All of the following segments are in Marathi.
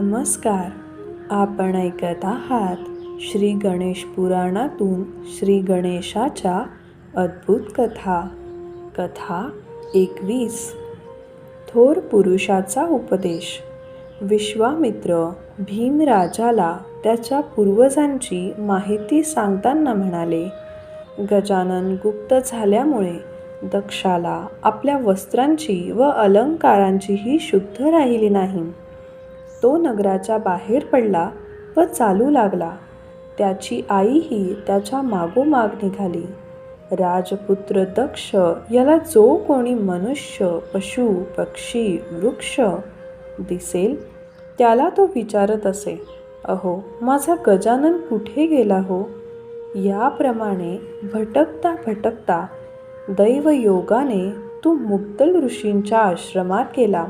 नमस्कार. आपण ऐकत आहात श्री गणेश पुराणातून श्री गणेशाच्या अद्भुत कथा. कथा एकवीस. थोर पुरुषाचा उपदेश. विश्वामित्र भीमराजाला त्याच्या पूर्वजांची माहिती सांगताना म्हणाले गजानन गुप्त झाल्यामुळे दक्षाला आपल्या वस्त्रांची व अलंकारांचीही शुद्ध राहिली नाही. तो नगराच्या बाहेर पडला व चालू लागला. त्याची आईही त्याच्या मागोमाग निघाली. राजपुत्र दक्ष याला जो कोणी मनुष्य पशु पक्षी वृक्ष दिसेल त्याला तो विचारत असे अहो माझा गजानन कुठे गेला हो? याप्रमाणे भटकता भटकता दैवयोगाने तू मुक्तल ऋषींच्या आश्रमात गेला.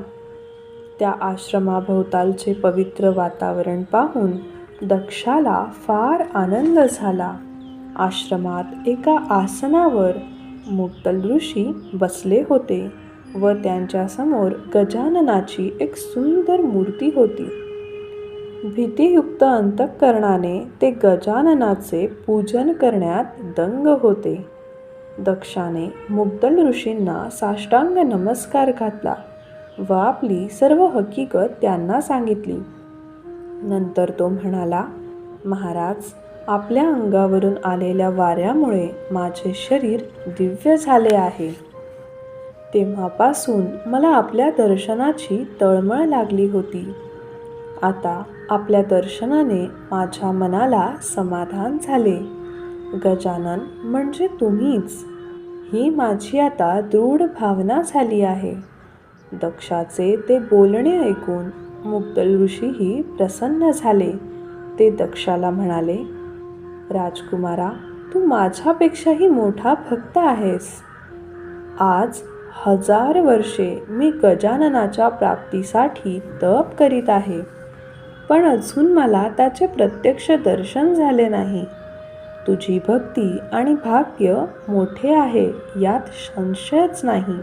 त्या आश्रमाभोवतालचे पवित्र वातावरण पाहून दक्षाला फार आनंद झाला. आश्रमात एका आसनावर मुक्तल ऋषी बसले होते व त्यांच्यासमोर गजाननाची एक सुंदर मूर्ती होती. भीतीयुक्त अंतःकरणाने ते गजाननाचे पूजन करण्यात दंग होते. दक्षाने मुग्दल ऋषींना साष्टांग नमस्कार घातला. व आपली सर्व हकीकत त्यांना सांगितली. नंतर तो म्हणाला महाराज आपल्या अंगावरून आलेल्या वाऱ्यामुळे माझे शरीर दिव्य झाले आहे. तेव्हापासून मला आपल्या दर्शनाची तळमळ लागली होती. आता आपल्या दर्शनाने माझ्या मनाला समाधान झाले. गजानन म्हणजे तुम्हीच. ही माझी आता दृढ भावना झाली आहे. दक्षाचे ते बोलणे ऐकून मुग्दल ऋषीही प्रसन्न झाले. ते दक्षाला म्हणाले राजकुमारा तू माझ्यापेक्षाही मोठा भक्त आहेस. आज हजार वर्षे मी गजाननाच्या प्राप्तीसाठी तप करीत आहे पण अजून मला त्याचे प्रत्यक्ष दर्शन झाले नाही. तुझी भक्ती आणि भाग्य मोठे आहे यात संशयच नाही.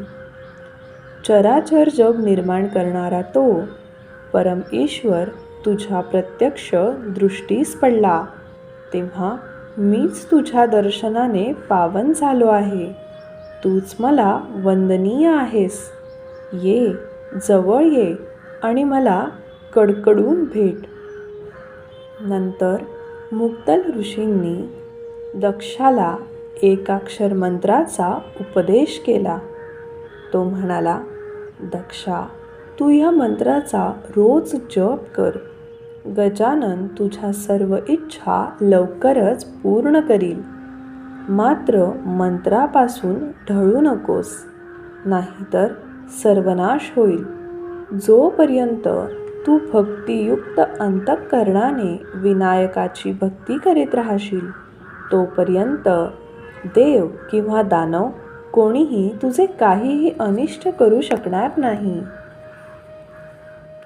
चराचर जग निर्माण करणारा तो परम ईश्वर तुझ्या प्रत्यक्ष दृष्टीस पडला. तेव्हा मीच तुझ्या दर्शनाने पावन झालो आहे. तूच मला वंदनीय आहेस. ये जवळ ये आणि मला कडकडून भेट. नंतर मुक्तल ऋषींनी दक्षाला एकाक्षर मंत्राचा उपदेश केला. तो म्हणाला दक्षा. तू ह्या मंत्राचा रोज जप कर. गजानन तुझ्या सर्व इच्छा लवकरच पूर्ण करील. मात्र मंत्रापासून ढळू नकोस नाहीतर सर्वनाश होईल. जोपर्यंत तू भक्तियुक्त अंतःकरणाने विनायकाची भक्ती करीत राहशील तोपर्यंत देव किंवा दानव कोणीही तुझे काहीही अनिष्ट करू शकणार नाही.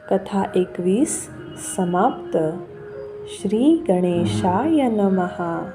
कथा एकवीस समाप्त. श्री गणेशाय नमहा